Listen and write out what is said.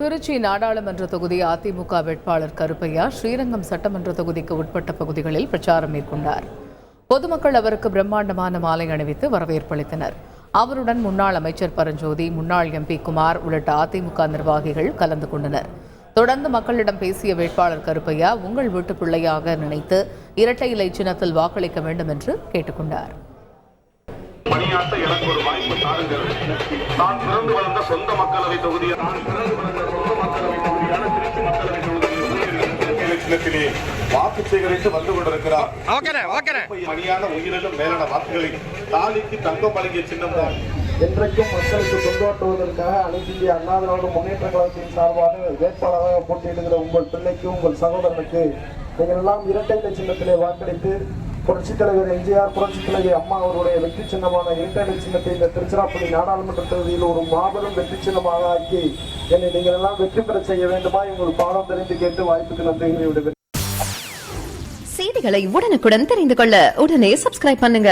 திருச்சி நாடாளுமன்ற தொகுதி அதிமுக வேட்பாளர் கருப்பையா ஸ்ரீரங்கம் சட்டமன்ற தொகுதிக்கு உட்பட்ட பகுதிகளில் பிரச்சாரம் மேற்கொண்டார். பொதுமக்கள் அவருக்கு பிரம்மாண்டமான மாலை அணிவித்து வரவேற்பளித்தனர் அவருடன் முன்னாள் அமைச்சர் பரஞ்சோதி முன்னாள் எம்பி குமார் உள்ளிட்ட அதிமுக நிர்வாகிகள் கலந்து கொண்டனர். தொடர்ந்து மக்களிடம் பேசிய வேட்பாளர் கருப்பையா உங்கள் வீட்டு பிள்ளையாக நினைத்து இரட்டை இலை சின்னத்தில் வாக்களிக்க வேண்டும் என்று கேட்டுக்கொண்டார். பணியாற்ற எனக்கு ஒரு வாய்ப்பு தாருங்கள். நான் பிறந்து சொந்த மக்களவை பிறந்து சொந்த மக்களவை தொகுதியான திருச்சி மக்களவை தொகுதியில் சின்னத்திலே வாக்கு சேகரித்து வந்து கொண்டிருக்கிறார். மணியான உயிரினும் மேலான வாக்குகளை தாலிக்கு தங்கம் வழங்கிய சின்னம் தான். என்றைக்கும் மக்களுக்கு தொண்டாற்றுவதற்காக அனைத்து இந்திய அண்ணா திராவிட முன்னேற்ற கழகத்தின் சார்பாக வேட்பாளராக போட்டியிடுகிற உங்கள் பிள்ளைக்கு உங்கள் சகோதரனுக்கு நீங்கள் எல்லாம் இரட்டை சின்னத்திலே வாக்களித்து புரட்சித் தலைவர் எம்ஜிஆர் புரட்சித் தலைவர் அம்மா அவருடைய வெற்றி சின்னமான இரட்டை சின்னத்தை இந்த திருச்சிராப்பள்ளி நாடாளுமன்ற தொகுதியில் ஒரு மாபெரும் வெற்றி சின்னமாக ஆக்கி என்னை நீங்கள் எல்லாம் வெற்றி பெற செய்ய வேண்டுமா? உங்கள் பாடம் தெரிந்து கேட்டு வாய்ப்புக்கு நன்றி விடுவேன் செய்திகளை உடனுக்குடன் தெரிந்து கொள்ள உடனே சப்ஸ்கிரைப் பண்ணுங்க.